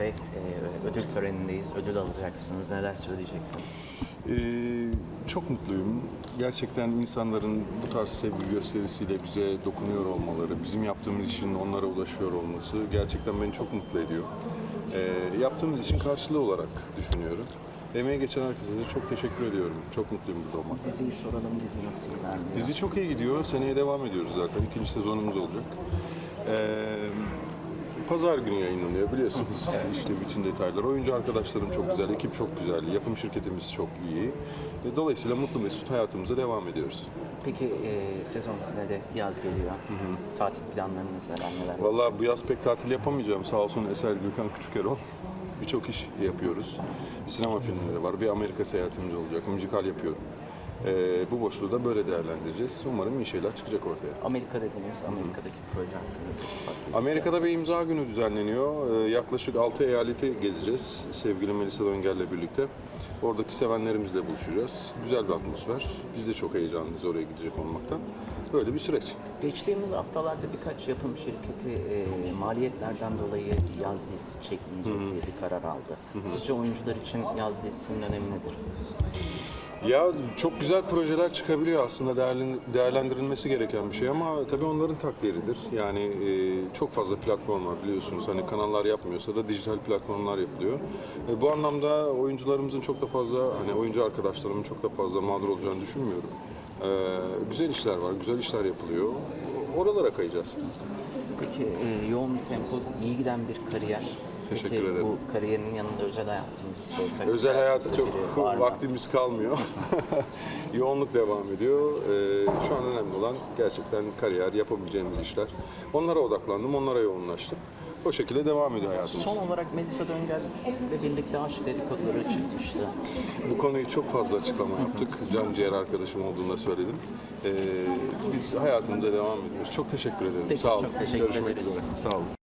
Bey. Ee, ödül törenindeyiz. Ödül alacaksınız. Neler söyleyeceksiniz? Ee, çok mutluyum. Gerçekten insanların bu tarz sevgi gösterisiyle bize dokunuyor olmaları, bizim yaptığımız işin onlara ulaşıyor olması gerçekten beni çok mutlu ediyor. Ee, yaptığımız için karşılığı olarak düşünüyorum. Emeği geçen herkese de çok teşekkür ediyorum. Çok mutluyum burada olmak. Diziyi soralım. Dizi nasıl ilerliyor? Dizi çok iyi gidiyor. Seneye devam ediyoruz zaten. İkinci sezonumuz olacak. Ee, Pazar günü yayınlanıyor biliyorsunuz. İşte bütün detaylar. Oyuncu arkadaşlarım çok güzel, ekip çok güzel, yapım şirketimiz çok iyi. Ve Dolayısıyla mutlu mesut hayatımıza devam ediyoruz. Peki e, sezon finali yaz geliyor. Tatil planlarınız neler neler? Vallahi bu yapacaksınız? yaz pek tatil yapamayacağım. Sağ olsun Eser Gürkan Küçükerol. Birçok iş yapıyoruz. Sinema filmleri var. Bir Amerika seyahatimiz olacak. Müzikal yapıyorum. Ee, bu boşluğu da böyle değerlendireceğiz. Umarım iyi şeyler çıkacak ortaya. Amerika dediniz. Amerika'daki proje hakkında. Amerika'da bir imza günü düzenleniyor. Ee, yaklaşık 6 eyaleti gezeceğiz sevgili Melisa Döngel'le birlikte. Oradaki sevenlerimizle buluşacağız. Güzel bir atmosfer. Biz de çok heyecanlıyız oraya gidecek olmaktan. Böyle bir süreç. Geçtiğimiz haftalarda birkaç yapım şirketi e, maliyetlerden dolayı yaz dizisi çekmeyeceğiz diye bir karar aldı. Sizce oyuncular için yaz dizisinin önemi nedir? Ya çok güzel projeler çıkabiliyor aslında değerlen- değerlendirilmesi gereken bir şey ama tabii onların takdiridir. Yani e, çok fazla platform var biliyorsunuz. Hani kanallar yapmıyorsa da dijital platformlar yapılıyor. E, bu anlamda oyuncularımızın çok da fazla hani oyuncu arkadaşlarımın çok da fazla mağdur olacağını düşünmüyorum. E, güzel işler var, güzel işler yapılıyor. Oralara kayacağız. Peki e, yoğun bir tempo, iyi giden bir kariyer. Teşekkür Peki, ederim. Bu kariyerinin yanında özel hayatınızı sorsak. Özel hayatı çok vaktimiz kalmıyor. Yoğunluk devam ediyor. Ee, şu an önemli olan gerçekten kariyer, yapabileceğimiz işler. Onlara odaklandım, onlara yoğunlaştım. O şekilde devam ediyor hayatımız. Son olarak Melisa Döngel ile birlikte aşk dedikoduları çıkmıştı. Bu konuyu çok fazla açıklama yaptık. Can ciğer arkadaşım olduğunu da söyledim. Ee, biz hayatımıza devam ediyoruz. Çok teşekkür ederim. Peki, Sağ olun. çok teşekkür Görüşmek ederiz. üzere. Sağ olun.